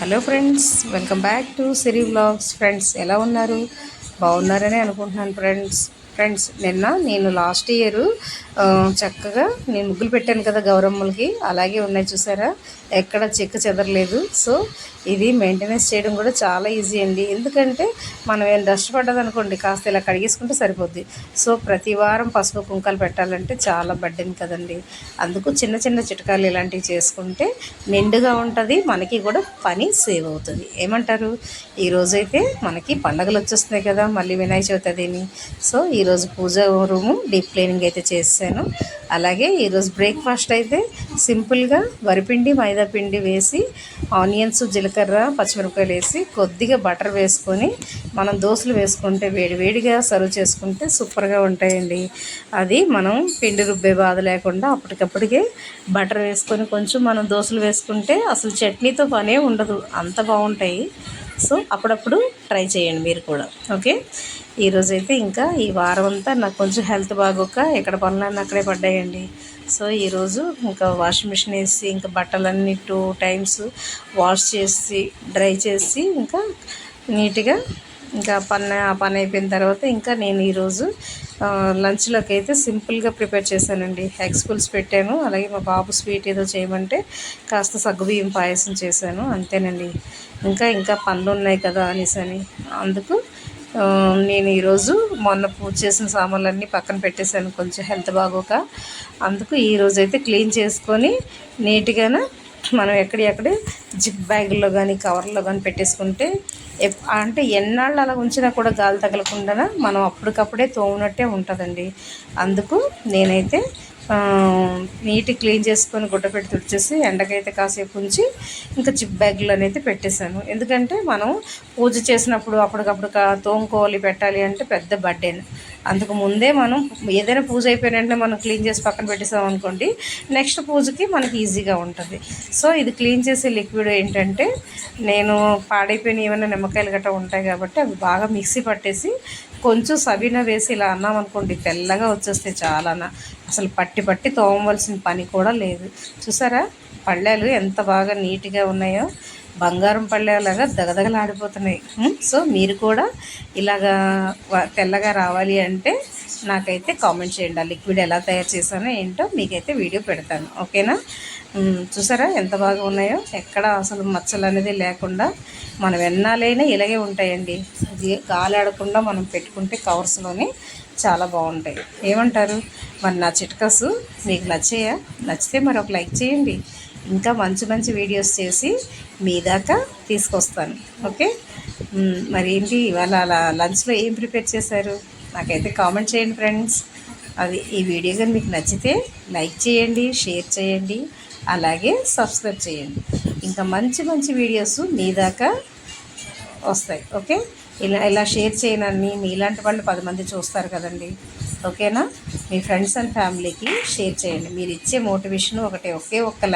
Hello friends welcome back to Siri blogs friends ఎలా ఉన్నారు? బాగున్నారని అనుకుంటున్నాను ఫ్రెండ్స్. ఫ్రెండ్స్ నిన్న నేను లాస్ట్ ఇయర్ చక్కగా నేను ముగ్గులు పెట్టాను కదా గౌరమ్మలకి. అలాగే ఉన్నాయి చూసారా? ఎక్కడ చెక్క చెదరలేదు. సో ఇది మెయింటెనెన్స్ చేయడం కూడా చాలా ఈజీ అండి. ఎందుకంటే మనం ఏం డస్ట్ పడ్డదనుకోండి కాస్త ఇలా కడిగేసుకుంటే సరిపోద్ది. సో ప్రతి వారం పసుపు కుంకాలు పెట్టాలంటే చాలా బడ్డెన్ కదండి. అందుకు చిన్న చిన్న చిట్కాలు ఇలాంటివి చేసుకుంటే నిండుగా ఉంటుంది మనకి కూడా పని సేవ్ అవుతుంది. ఏమంటారు? ఈరోజైతే మనకి పండగలు వచ్చేస్తున్నాయి కదా మళ్ళీ వినాయక చవితి అదేని. సో ఈరోజు పూజ రూము డీప్ క్లీనింగ్ అయితే చేశాను. అలాగే ఈరోజు బ్రేక్ఫాస్ట్ అయితే సింపుల్గా వరిపిండి మైదా పిండి వేసి ఆనియన్స్ జీలకర్ర పచ్చిమిరపకాయలు వేసి కొద్దిగా బటర్ వేసుకొని మనం దోశలు వేసుకుంటే వేడి వేడిగా సర్వ్ చేసుకుంటే సూపర్గా ఉంటాయండి. అది మనం పిండి రుబ్బే బాధ లేకుండా అప్పటికప్పటికే బటర్ వేసుకొని కొంచెం మనం దోశలు వేసుకుంటే అసలు చట్నీతో పనే ఉండదు. అంత బాగుంటాయి. సో అప్పుడప్పుడు ట్రై చేయండి మీరు కూడా. ఓకే? ఈరోజైతే ఇంకా ఈ వారం అంతా నాకు కొంచెం హెల్త్ బాగోక ఎక్కడ పనులన్నీ అక్కడే పడ్డాయండి. సో ఈరోజు ఇంకా వాషింగ్ మిషన్ వేసి ఇంకా బట్టలన్నీ టూ టైమ్స్ వాష్ చేసి డ్రై చేసి ఇంకా నీట్గా ఇంకా పని ఆ పని అయిపోయిన తర్వాత ఇంకా నేను ఈరోజు లంచ్లోకి అయితే సింపుల్గా ప్రిపేర్ చేశానండి. ఎగ్స్ పుల్స్ పెట్టాను అలాగే మా బాబు స్వీట్ ఏదో చేయమంటే కాస్త సగ్గుబియ్యం పాయసం చేశాను అంతేనండి. ఇంకా ఇంకా పనులు ఉన్నాయి కదా అనేసి అని. అందుకు నేను ఈరోజు మొన్న పూజ చేసిన సామాన్లన్నీ పక్కన పెట్టేశాను కొంచెం హెల్త్ బాగోక. అందుకు ఈరోజు అయితే క్లీన్ చేసుకొని నీట్గానే మనం ఎక్కడెక్కడే జిప్ బ్యాగుల్లో కానీ కవర్లో కానీ పెట్టేసుకుంటే అంటే ఎన్నాళ్ళు అలా ఉంచినా కూడా గాలి తగలకుండా మనం అప్పటికప్పుడే తోమునట్టే ఉంటుందండి. అందుకు నేనైతే నీట్ క్లీన్ చేసుకొని గుడ్డ పెట్టి తుడిచేసి ఎండకైతే కాసేపు ఉంచి ఇంకా జిప్ బ్యాగ్లో అయితే పెట్టేశాను. ఎందుకంటే మనం పూజ చేసినప్పుడు అప్పటికప్పుడు తోముకోవాలి పెట్టాలి అంటే పెద్ద బర్డెన్. అందుకు ముందే మనం ఏదైనా పూజ అయిపోయిన వెంటనే మనం క్లీన్ చేసి పక్కన పెట్టేసాం అనుకోండి నెక్స్ట్ పూజకి మనకి ఈజీగా ఉంటుంది. సో ఇది క్లీన్ చేసే లిక్విడ్ ఏంటంటే నేను పాడైపోయిన ఏమైనా నిమ్మకాయలు గట్రా ఉంటాయి కాబట్టి అవి బాగా మిక్సీ పట్టేసి కొంచెం సబీనా వేసి ఇలా అన్నాం అనుకోండి తెల్లగా వచ్చేస్తే చాలా అసలు పట్టి పట్టి తోమవలసిన పని కూడా లేదు. చూసారా? పళ్ళాలు ఎంత బాగా నీట్గా ఉన్నాయో. బంగారం పళ్ళేలాగా దగదగలాడిపోతున్నాయి. సో మీరు కూడా ఇలాగా తెల్లగా రావాలి అంటే నాకైతే కామెంట్ చేయండి ఆ లిక్విడ్ ఎలా తయారు చేశానో ఏంటో మీకైతే వీడియో పెడతాను. ఓకేనా? చూసారా ఎంత బాగా ఉన్నాయో? ఎక్కడ అసలు మచ్చలు అనేది లేకుండా మనం ఎన్నాలైనా ఇలాగే ఉంటాయండి. గాలి ఆడకుండా మనం పెట్టుకుంటే కవర్స్లోని చాలా బాగుంటాయి. ఏమంటారు? మరి నా చిట్కస్ మీకు నచ్చాయా? నచ్చితే మరి ఒక లైక్ చేయండి. ఇంకా మంచి మంచి వీడియోస్ చేసి మీ దాకా తీసుకొస్తాను. ఓకే? మరి ఏంటి? ఇవాళ అలా లంచ్లో ఏం ప్రిపేర్ చేశారు? నాకైతే కామెంట్ చేయండి ఫ్రెండ్స్. అది ఈ వీడియో కానీ మీకు నచ్చితే లైక్ చేయండి షేర్ చేయండి అలాగే సబ్స్క్రైబ్ చేయండి. ఇంకా మంచి మంచి వీడియోస్ మీ దాకా వస్తాయి ఓకే? ఇలా ఇలా షేర్ చేయనని మీలాంటి వాళ్ళు పది మంది చూస్తారు కదండి. ఓకేనా? మీ ఫ్రెండ్స్ అండ్ ఫ్యామిలీకి షేర్ చేయండి. మీరు ఇచ్చే మోటివేషన్ ఒకటే ఒకే ఒక్క లైక్.